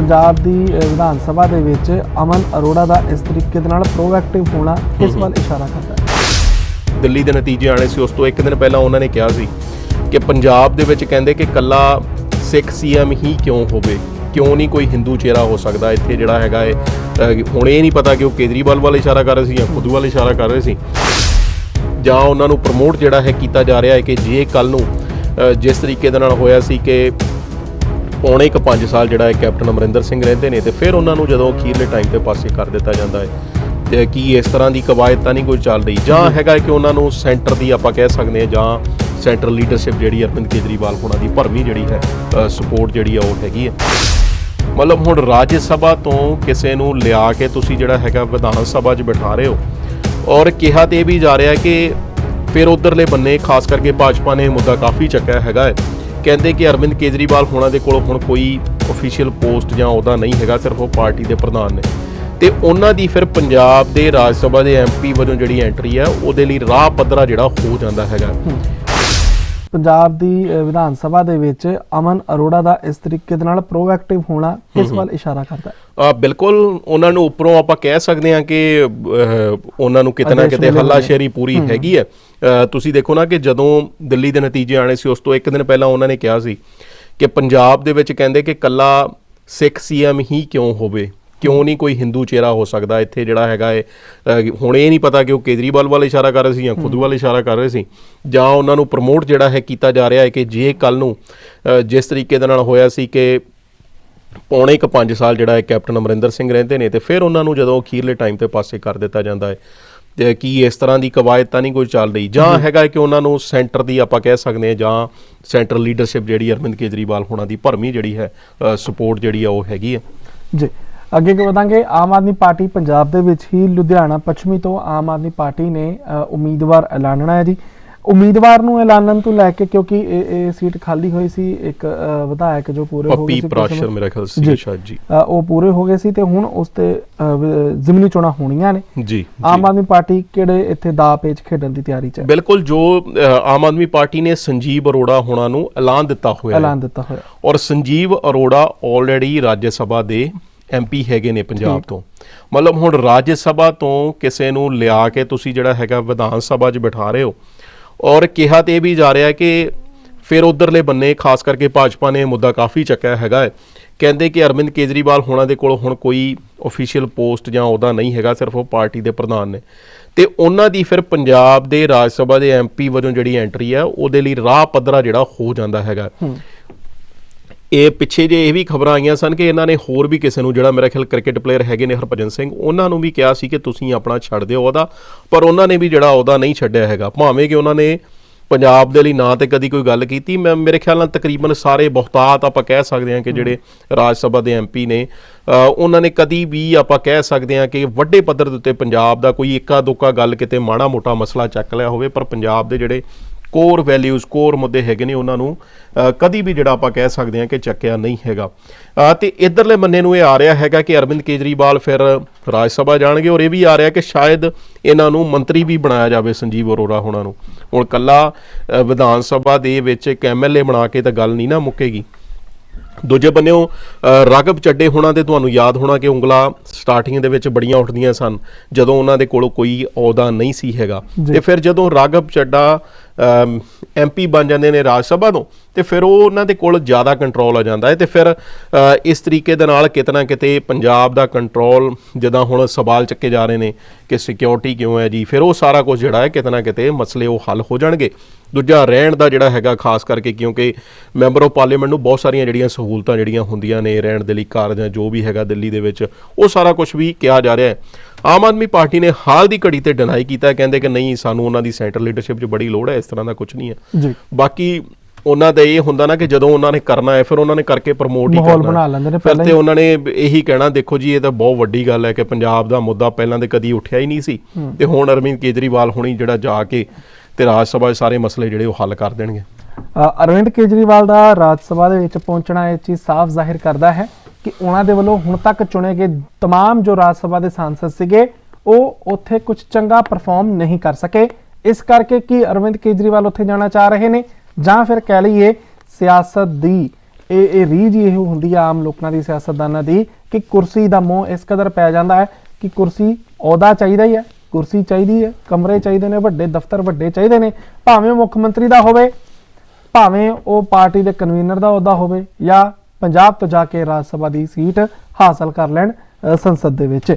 ਪੰਜਾਬ ਦੀ ਵਿਧਾਨ ਸਭਾ ਦੇ ਵਿੱਚ ਅਮਨ ਅਰੋੜਾ ਦਾ ਇਸ ਤਰੀਕੇ ਦੇ ਨਾਲ ਪ੍ਰੋਐਕਟਿਵ ਹੋਣਾ ਕਿਸ ਵੱਲ ਇਸ਼ਾਰਾ ਕਰਦਾ ਹੈ। ਦਿੱਲੀ ਦੇ ਨਤੀਜੇ ਆਣੇ ਸੀ, ਉਸ ਤੋਂ ਇੱਕ ਦਿਨ ਪਹਿਲਾਂ ਉਹਨਾਂ ਨੇ ਕਿਹਾ ਸੀ ਕਿ ਪੰਜਾਬ ਦੇ ਵਿੱਚ ਕਹਿੰਦੇ ਕਿ ਕੱਲਾ ਸਿੱਖ ਸੀਐਮ ਹੀ ਕਿਉਂ ਹੋਵੇ? ਕਿਉਂ ਨਹੀਂ ਕੋਈ ਹਿੰਦੂ ਚਿਹਰਾ ਹੋ ਸਕਦਾ ਇੱਥੇ ਜਿਹੜਾ ਹੈਗਾ ਇਹ? ਹੁਣ ਇਹ ਨਹੀਂ ਪਤਾ ਕਿ ਉਹ ਕੇਜਰੀਵਾਲ ਵੱਲ ਇਸ਼ਾਰਾ ਕਰ ਰਹੇ ਸੀ ਜਾਂ ਖੁਦ ਵੱਲ ਇਸ਼ਾਰਾ ਕਰ ਰਹੇ ਸੀ। ਜਾਂ ਉਹਨਾਂ ਨੂੰ ਪ੍ਰਮੋਟ ਜਿਹੜਾ ਹੈ ਕੀਤਾ ਜਾ ਰਿਹਾ ਹੈ ਕਿ ਜੇ ਕੱਲ ਨੂੰ ਜਿਸ ਤਰੀਕੇ ਦੇ ਨਾਲ ਹੋਇਆ ਸੀ ਕਿ ਪੌਣੇ ਇੱਕ 5 ਸਾਲ ਜਿਹੜਾ ਹੈ ਕੈਪਟਨ ਅਮਰਿੰਦਰ ਸਿੰਘ ਰਹਿੰਦੇ ਨੇ ਤੇ ਫਿਰ ਉਹਨਾਂ ਨੂੰ ਜਦੋਂ ਅਖੀਰਲੇ ਟਾਈਮ ਤੇ ਪਾਸੇ ਕਰ ਦਿੱਤਾ ਜਾਂਦਾ ਹੈ, ਤੇ ਕੀ ਇਸ ਤਰ੍ਹਾਂ ਦੀ ਕਵਾਇਦ ਤਾਂ ਨਹੀਂ ਕੋਈ ਚੱਲ ਰਹੀ? ਜਾਂ ਹੈਗਾ ਕਿ ਉਹਨਾਂ ਨੂੰ ਸੈਂਟਰ ਦੀ ਆਪਾਂ ਕਹਿ ਸਕਦੇ ਹਾਂ ਜਾਂ ਸੈਂਟਰਲ ਲੀਡਰਸ਼ਿਪ ਜਿਹੜੀ ਅਰਵਿੰਦ ਕੇਜਰੀਵਾਲ ਹੋਣਾ ਦੀ ਭਰਮੀ ਜਿਹੜੀ ਹੈ ਸਪੋਰਟ ਜਿਹੜੀ ਆ ਉਹ ਹੈਗੀ ਹੈ। ਮਤਲਬ ਹੁਣ ਰਾਜ ਸਭਾ ਤੋਂ ਕਿਸੇ ਨੂੰ ਲਿਆ ਕੇ ਤੁਸੀਂ ਜਿਹੜਾ ਹੈਗਾ ਵਿਧਾਨ ਸਭਾ 'ਚ ਬਿਠਾ ਰਹੇ ਹੋ ਔਰ ਕਿਹਾ ਤੇ ਇਹ ਵੀ ਜਾ ਰਿਹਾ ਕਿ ਫਿਰ ਉਧਰਲੇ ਬੰਨੇ, ਖਾਸ ਕਰਕੇ ਭਾਜਪਾ ਨੇ ਮੁੱਦਾ ਕਾਫੀ ਚੱਕਿਆ ਹੈਗਾ ਹੈ। ਕਹਿੰਦੇ ਕਿ ਅਰਵਿੰਦ ਕੇਜਰੀਵਾਲ ਹੋਣਾ ਦੇ ਕੋਲ ਹੁਣ ਕੋਈ ਅਫੀਸ਼ੀਅਲ ਪੋਸਟ ਜਾਂ ਉਹਦਾ ਨਹੀਂ ਹੈਗਾ, ਸਿਰਫ ਉਹ ਪਾਰਟੀ ਦੇ ਪ੍ਰਧਾਨ ਨੇ। ਤੇ ਉਹਨਾਂ ਦੀ ਫਿਰ ਪੰਜਾਬ ਦੇ ਰਾਜ ਸਭਾ ਦੇ ਐਮਪੀ ਵਜੋਂ ਜਿਹੜੀ ਐਂਟਰੀ ਹੈ ਉਹਦੇ ਲਈ ਰਾਹ ਪੱਧਰਾ ਜਿਹੜਾ ਹੋ ਜਾਂਦਾ ਹੈਗਾ। ਪੰਜਾਬ ਦੀ ਵਿਧਾਨ ਸਭਾ ਦੇ ਵਿੱਚ ਅਮਨ ਅਰੋੜਾ ਦਾ ਇਸ ਤਰੀਕੇ ਦੇ ਨਾਲ ਪ੍ਰੋਐਕਟਿਵ ਹੋਣਾ ਕਿਸ ਵੱਲ ਇਸ਼ਾਰਾ ਕਰਦਾ ਹੈ? ਆ ਬਿਲਕੁਲ ਉਹਨਾਂ ਨੂੰ ਉੱਪਰੋਂ ਆਪਾਂ ਕਹਿ ਸਕਦੇ ਹਾਂ ਕਿ ਉਹਨਾਂ ਨੂੰ ਕਿਤੇ ਨਾ। ਕਿਤੇ। ਹੱਲਾਸ਼ੇਰੀ ਪੂਰੀ ਹੈਗੀ ਹੈ। ਤੁਸੀਂ ਦੇਖੋ ਨਾ ਕਿ ਜਦੋਂ ਦਿੱਲੀ ਦੇ ਨਤੀਜੇ ਆਣੇ ਸੀ ਉਸ ਤੋਂ ਇੱਕ ਦਿਨ ਪਹਿਲਾਂ ਉਹਨਾਂ ਨੇ ਕਿਹਾ ਸੀ ਕਿ ਪੰਜਾਬ ਦੇ ਵਿੱਚ ਕਹਿੰਦੇ ਕਿ ਕੱਲਾ ਸਿੱਖ ਸੀਐਮ ਹੀ ਕਿਉਂ ਹੋਵੇ? ਕਿਉਂ ਨਹੀਂ ਕੋਈ ਹਿੰਦੂ ਚਿਹਰਾ ਹੋ ਸਕਦਾ? ਇੱਥੇ ਜਿਹੜਾ ਹੈਗਾ ਅਹ, ਹੁਣ ਇਹ ਨਹੀਂ ਪਤਾ ਕਿ ਉਹ ਕੇਜਰੀਵਾਲ ਵੱਲ ਇਸ਼ਾਰਾ ਕਰ ਰਹੇ ਸੀ ਜਾਂ ਖੁਦ ਵੱਲ ਇਸ਼ਾਰਾ ਕਰ ਰਹੇ ਸੀ ਜਾਂ ਉਹਨਾਂ ਨੂੰ ਪ੍ਰਮੋਟ ਜਿਹੜਾ ਹੈ ਕੀਤਾ ਜਾ ਰਿਹਾ ਹੈ ਕਿ ਜੇ ਕੱਲ ਨੂੰ ਜਿਸ ਤਰੀਕੇ ਦੇ ਨਾਲ ਹੋਇਆ ਸੀ ਕਿ ਪੌਣੇ ਇੱਕ 5 ਸਾਲ ਜਿਹੜਾ ਹੈ ਕੈਪਟਨ ਅਮਰਿੰਦਰ ਸਿੰਘ ਰਹਿੰਦੇ ਨੇ ਤੇ ਫਿਰ ਉਹਨਾਂ ਨੂੰ ਜਦੋਂ ਅਖੀਰਲੇ ਟਾਈਮ ਤੇ ਪਾਸੇ ਕਰ ਦਿੱਤਾ ਜਾਂਦਾ ਹੈ ਤੇ ਕੀ ਇਸ ਤਰ੍ਹਾਂ ਦੀ ਕਵਾਇਦ ਤਾਂ ਨਹੀਂ ਕੋਈ ਚੱਲ ਰਹੀ? ਜਾਂ ਹੈਗਾ ਕਿ ਉਹਨਾਂ ਨੂੰ ਸੈਂਟਰ ਦੀ ਆਪਾਂ ਕਹਿ ਸਕਦੇ ਹਾਂ ਜਾਂ ਸੈਂਟਰਲ ਲੀਡਰਸ਼ਿਪ ਜਿਹੜੀ ਅਰਵਿੰਦ ਕੇਜਰੀਵਾਲ ਹੋਣਾ ਦੀ ਭਰਮੀ ਜਿਹੜੀ ਹੈ ਸਪੋਰਟ ਜਿਹੜੀ ਆ ਉਹ ਹੈਗੀ ਹੈ ਜੀ। ਅੱਗੇ ਕੀ ਵਧਾਂਗੇ। ਆਮ ਆਦਮੀ ਪਾਰਟੀ ਪੰਜਾਬ ਦੇ ਵਿੱਚ ਹੀ ਲੁਧਿਆਣਾ ਪੱਛਮੀ ਤੋਂ ਆਮ ਆਦਮੀ ਪਾਰਟੀ ਨੇ ਉਮੀਦਵਾਰ ਐਲਾਨਣਾ ਹੈ ਜੀ। ਉਮੀਦਵਾਰ ਨੂੰ ਐਲਾਨਣ ਤੋਂ ਲੈ ਕੇ ਕਿਉਂਕਿ ਇਹ ਇਹ ਸੀਟ ਖਾਲੀ ਹੋਈ ਸੀ ਇੱਕ ਵਿਧਾਇਕ ਜੋ ਪੂਰੇ ਹੋ ਗਏ ਪੱਪੀ ਸੀ ਪ੍ਰਾਸ਼ਰ ਮੇਰਾ ਖਿਆਲ ਸੀ। ਸ਼ਾਇਦ ਜੀ। ਉਹ ਪੂਰੇ ਹੋ ਗਏ ਸੀ ਤੇ ਹੁਣ ਉਸ ਤੇ ਜ਼ਿਮਨੀ ਚੋਣਾਂ ਹੋਣੀਆਂ ਨੇ। ਜੀ ਆਮ ਆਦਮੀ ਪਾਰਟੀ ਕਿਹੜੇ ਇੱਥੇ ਦਾ ਪੇਚ ਖੇਡਣ ਦੀ ਤਿਆਰੀ 'ਚ ਹੈ? ਬਿਲਕੁਲ ਜੋ ਆਮ ਆਦਮੀ ਪਾਰਟੀ ਨੇ ਸੰਜੀਵ ਅਰੋੜਾ ਹੋਣਾ ਨੂੰ ਐਲਾਨ ਦਿੱਤਾ ਹੋਇਆ ਹੈ। ਐਲਾਨ ਦਿੱਤਾ ਹੋਇਆ। ਔਰ ਸੰਜੀਵ ਅਰੋੜਾ ਆਲਰੇਡੀ ਰਾਜ ਸਭਾ ਦੇ ਐਮਪੀ ਹੈਗੇ ਨੇ ਪੰਜਾਬ। ਤੋਂ। ਮਤਲਬ ਹੁਣ ਰਾਜ ਸਭਾ ਤੋਂ ਕਿਸੇ ਨੂੰ ਲਿਆ ਕੇ ਤੁਸੀਂ ਜਿਹੜਾ ਹੈਗਾ ਵਿਧਾਨ ਸਭਾ 'ਚ ਬਿਠਾ ਰਹੇ ਹੋ। ਔਰ ਕਿਹਾ ਤੇ ਇਹ ਵੀ ਜਾ ਰਿਹਾ ਕਿ ਫਿਰ ਉਧਰਲੇ ਬੰਨੇ ਖਾਸ ਕਰਕੇ ਭਾਜਪਾ ਨੇ ਮੁੱਦਾ ਕਾਫੀ ਚੱਕਿਆ ਹੈਗਾ ਹੈ। ਕਹਿੰਦੇ ਕਿ ਅਰਵਿੰਦ ਕੇਜਰੀਵਾਲ ਹੋਣਾ ਦੇ ਕੋਲ ਹੁਣ ਕੋਈ ਅਫੀਸ਼ੀਅਲ ਪੋਸਟ ਜਾਂ ਉਹਦਾ ਨਹੀਂ ਹੈਗਾ ਸਿਰਫ ਉਹ ਪਾਰਟੀ ਦੇ ਪ੍ਰਧਾਨ ਨੇ। ਤੇ ਉਹਨਾਂ ਦੀ ਫਿਰ ਪੰਜਾਬ ਦੇ ਰਾਜ ਸਭਾ ਦੇ ਐਮਪੀ ਵਜੋਂ ਜਿਹੜੀ ਐਂਟਰੀ ਹੈ ਉਹਦੇ ਲਈ ਰਾਹ ਪੱਧਰਾ ਜਿਹੜਾ ਹੋ ਜਾਂਦਾ ਹੈਗਾ। ਇਹ ਪਿੱਛੇ ਜੇ ਇਹ ਵੀ ਖਬਰਾਂ ਆਈਆਂ ਸਨ ਕਿ ਇਹਨਾਂ ਨੇ ਹੋਰ ਵੀ ਕਿਸੇ ਨੂੰ ਜਿਹੜਾ ਮੇਰਾ ਖਿਆਲ ਕ੍ਰਿਕਟ ਪਲੇਅਰ ਹੈਗੇ ਨੇ ਹਰਭਜਨ ਸਿੰਘ ਉਹਨਾਂ ਨੂੰ ਵੀ ਕਿਹਾ ਸੀ ਕਿ ਤੁਸੀਂ ਆਪਣਾ ਛੱਡ ਦਿਓ ਉਹਦਾ ਪਰ ਉਹਨਾਂ ਨੇ ਵੀ ਜਿਹੜਾ ਉਹਦਾ ਨਹੀਂ ਛੱਡਿਆ ਹੈਗਾ। ਭਾਵੇਂ ਕਿ ਉਹਨਾਂ ਨੇ ਪੰਜਾਬ ਦੇ ਲਈ ਨਾ ਤੇ ਕਦੀ ਕੋਈ ਗੱਲ ਕੀਤੀ ਮੈਂ ਮੇਰੇ ਖਿਆਲ ਨਾਲ ਤਕਰੀਬਨ ਸਾਰੇ ਬਹੁਤਾਤ ਆਪਾਂ ਕਹਿ ਸਕਦੇ ਹਾਂ ਕਿ ਜਿਹੜੇ ਰਾਜ ਸਭਾ ਦੇ ਐਮਪੀ ਨੇ ਉਹਨਾਂ ਨੇ ਕਦੀ ਵੀ ਆਪਾਂ ਕਹਿ ਸਕਦੇ ਹਾਂ ਕਿ ਵੱਡੇ ਪੱਧਰ ਦੇ ਉੱਤੇ ਪੰਜਾਬ ਦਾ ਕੋਈ ਇੱਕਾ ਦੁੱਕਾ ਗੱਲ ਕਿਤੇ ਮਾੜਾ ਮੋਟਾ ਮਸਲਾ ਚੱਕ ਲਿਆ ਹੋਵੇ ਪਰ ਪੰਜਾਬ ਦੇ ਜਿਹੜੇ ਕੋਰ ਵੈਲਿਊਜ਼ ਕੋਰ ਮੁੱਦੇ ਹੈਗੇ ਨੇ ਉਹਨਾਂ ਨੂੰ ਕਦੀ ਵੀ ਜਿਹੜਾ ਆਪਾਂ ਕਹਿ ਸਕਦੇ ਹਾਂ ਕਿ ਚੱਕਿਆ ਨਹੀਂ ਹੈਗਾ। ਅ, ਤੇ ਇਧਰਲੇ ਮੰਨੇ ਨੂੰ ਇਹ ਆ ਰਿਹਾ ਹੈਗਾ ਕਿ ਅਰਵਿੰਦ ਕੇਜਰੀਵਾਲ ਫਿਰ ਰਾਜ ਸਭਾ ਜਾਣਗੇ ਔਰ ਇਹ ਵੀ ਆ ਰਿਹਾ ਕਿ ਸ਼ਾਇਦ ਇਹਨਾਂ ਨੂੰ ਮੰਤਰੀ ਵੀ ਬਣਾਇਆ ਜਾਵੇ ਸੰਜੀਵ ਅਰੋੜਾ ਹੋਣਾ ਨੂੰ। ਹੁਣ ਕੱਲਾ ਵਿਧਾਨ ਸਭਾ ਦੇ ਵਿੱਚ ਇੱਕ ਐਮਐਲਏ ਬਣਾ ਕੇ ਤਾਂ ਗੱਲ ਨਹੀਂ ਨਾ ਮੁੱਕੇਗੀ। ਦੂਜੇ ਬੰਨਿਓ ਰਾਘਵ ਚੱਡੇ ਹੋਣਾ ਤੇ ਤੁਹਾਨੂੰ ਯਾਦ ਹੋਣਾ ਕਿ ਉਂਗਲਾ ਸਟਾਰਟਿੰਗ ਦੇ ਵਿੱਚ ਬੜੀਆਂ ਉੱਠਦੀਆਂ ਸਨ ਜਦੋਂ ਉਹਨਾਂ ਦੇ ਕੋਲ ਕੋਈ ਅਹੁਦਾ ਨਹੀਂ ਸੀ ਹੈਗਾ। ਤੇ ਫਿਰ ਜਦੋਂ ਰਾਘਵ ਚੱਡਾ ਐਮਪੀ ਬਣ ਜਾਂਦੇ ਨੇ ਰਾਜ ਸਭਾ ਤੋਂ ਤੇ ਫਿਰ ਉਹ ਉਹਨਾਂ ਦੇ ਕੋਲ ਜ਼ਿਆਦਾ ਕੰਟਰੋਲ ਆ ਜਾਂਦਾ ਹੈ ਤੇ ਫਿਰ ਇਸ ਤਰੀਕੇ ਦੇ ਨਾਲ ਕਿਤੇ ਨਾ ਕਿਤੇ ਪੰਜਾਬ ਦਾ ਕੰਟਰੋਲ ਜਦੋਂ ਹੁਣ ਸਵਾਲ ਚੱਕੇ ਜਾ ਰਹੇ ਨੇ ਕਿ ਸਿਕਿਉਰਿਟੀ ਕਿਉਂ ਹੈ ਜੀ ਫਿਰ ਉਹ ਸਾਰਾ ਕੁਝ ਜਿਹੜਾ ਹੈ ਕਿਤੇ ਨਾ ਕਿਤੇ ਮਸਲੇ ਉਹ ਹੱਲ ਹੋ ਜਾਣਗੇ ਦੂਜਾ ਰਹਿਣ ਦਾ ਜਿਹੜਾ ਹੈਗਾ ਖਾਸ ਕਰਕੇ ਕਿਉਂਕਿ ਮੈਂਬਰ ਆਫ ਪਾਰਲੀਮੈਂਟ ਨੂੰ ਬਹੁਤ ਸਾਰੀਆਂ ਜਿਹੜੀਆਂ ਸਹੂਲਤਾਂ ਜਿਹੜੀਆਂ ਹੁੰਦੀਆਂ ਨੇ ਰਹਿਣ ਦੇ ਲਈ ਕਾਰ ਜਾਂ ਜੋ ਵੀ ਹੈਗਾ ਦਿੱਲੀ ਦੇ ਵਿੱਚ ਉਹ ਸਾਰਾ ਕੁਝ ਵੀ ਕਿਹਾ ਜਾ ਰਿਹਾ ਹੈ। ਆਮ ਆਦਮੀ ਪਾਰਟੀ ਨੇ ਹਾਲ ਦੀ ਘੜੀ ਤੇ ਡਿਨਾਈ ਕੀਤਾ ਕਹਿੰਦੇ ਕਿ ਨਹੀਂ ਸਾਨੂੰ ਉਹਨਾਂ ਦੀ ਸੈਂਟਰ ਲੀਡਰਸ਼ਿਪ 'ਚ ਬੜੀ ਲੋੜ ਹੈ ਇਸ ਤਰ੍ਹਾਂ ਦਾ ਕੁਝ ਨਹੀਂ ਹੈ। ਜੀ। ਬਾਕੀ ਉਹਨਾਂ ਦਾ ਇਹ ਹੁੰਦਾ ਨਾ ਕਿ ਜਦੋਂ ਉਹਨਾਂ ਨੇ ਕਰਨਾ ਹੈ ਫਿਰ ਉਹਨਾਂ ਨੇ ਕਰਕੇ ਪ੍ਰਮੋਟ ਹੀ ਕਰਨਾ ਮਾਹੌਲ ਬਣਾ ਲੈਂਦੇ ਨੇ ਫਿਰ ਪਹਿਲਾਂ ਤੇ। ਉਹਨਾਂ ਨੇ ਇਹੀ ਕਹਿਣਾ ਦੇਖੋ ਜੀ ਇਹ ਤਾਂ ਬਹੁਤ ਵੱਡੀ ਗੱਲ ਹੈ ਕਿ ਪੰਜਾਬ ਦਾ ਮੁੱਦਾ ਪਹਿਲਾਂ ਤੇ ਕਦੀ ਉੱਠਿਆ ਹੀ ਨਹੀਂ ਸੀ। ਤੇ ਹੁਣ ਅਰਵਿੰਦ ਕੇਜਰੀਵਾਲ ਹੁਣੀ ਜਿਹੜਾ ਜਾ ਕੇ ਤੇ ਰਾਜ ਸਭਾ 'ਚ ਸਾਰੇ ਮਸਲੇ ਜਿਹੜੇ ਉਹ ਹੱਲ ਕਰ ਦੇਣਗੇ ਅ, ਅਰਵਿੰਦ ਕੇਜਰੀਵਾਲ ਦਾ ਰਾਜ ਸਭਾ ਦੇ ਵਿੱਚ ਪਹੁੰਚਣਾ ਇਹ ਚੀਜ਼ ਸਾਫ਼ ਜ਼ਾਹਿਰ ਕਰਦਾ ਹੈ ਕਿ ਉਹਨਾਂ ਦੇ ਵੱਲੋਂ ਹੁਣ ਤੱਕ ਚੁਣੇ ਗਏ तमाम ਜੋ ਰਾਜ ਸਭਾ ਦੇ ਸਾਂਸਦ ਸੀਗੇ ਉਹ ਉੱਥੇ ਕੁਝ ਚੰਗਾ ਪਰਫਾਰਮ ਨਹੀਂ ਕਰ ਸਕੇ ਇਸ ਕਰਕੇ ਕੀ ਅਰਵਿੰਦ ਕੇਜਰੀਵਾਲ ਉੱਥੇ ਜਾਣਾ ਚਾਹ ਰਹੇ ਨੇ ਜਾਂ ਫਿਰ ਕਹਿ ਲਈਏ ਸਿਆਸਤ ਦੀ ਇਹ ਇਹ ਰੀਝ ਹੀ ਇਹ ਹੁੰਦੀ ਆ ਆਮ ਲੋਕਾਂ ਦੀ ਸਿਆਸਤਦਾਨਾਂ ਦੀ ਕਿ ਕੁਰਸੀ ਦਾ ਮੋਹ ਇਸ ਕਦਰ ਪੈ ਜਾਂਦਾ ਹੈ ਕਿ ਕੁਰਸੀ ਅਹੁਦਾ ਚਾਹੀਦਾ ਹੀ ਹੈ ਕੁਰਸੀ ਚਾਹੀਦੀ ਹੈ, ਕਮਰੇ ਚਾਹੀਦੇ ਨੇ, ਵੱਡੇ ਦਫ਼ਤਰ ਵੱਡੇ ਚਾਹੀਦੇ ਨੇ, ਭਾਵੇਂ ਉਹ ਮੁੱਖ ਮੰਤਰੀ ਦਾ ਹੋਵੇ, ਭਾਵੇਂ ਉਹ ਪਾਰਟੀ ਦੇ ਕਨਵੀਨਰ ਦਾ ਅਹੁਦਾ ਹੋਵੇ ਜਾਂ ਪੰਜਾਬ ਤੋਂ ਜਾ ਕੇ ਰਾਜ ਸਭਾ ਦੀ ਸੀਟ ਹਾਸਲ ਕਰ ਲੈਣ ਸੰਸਦ ਦੇ ਵਿੱਚ।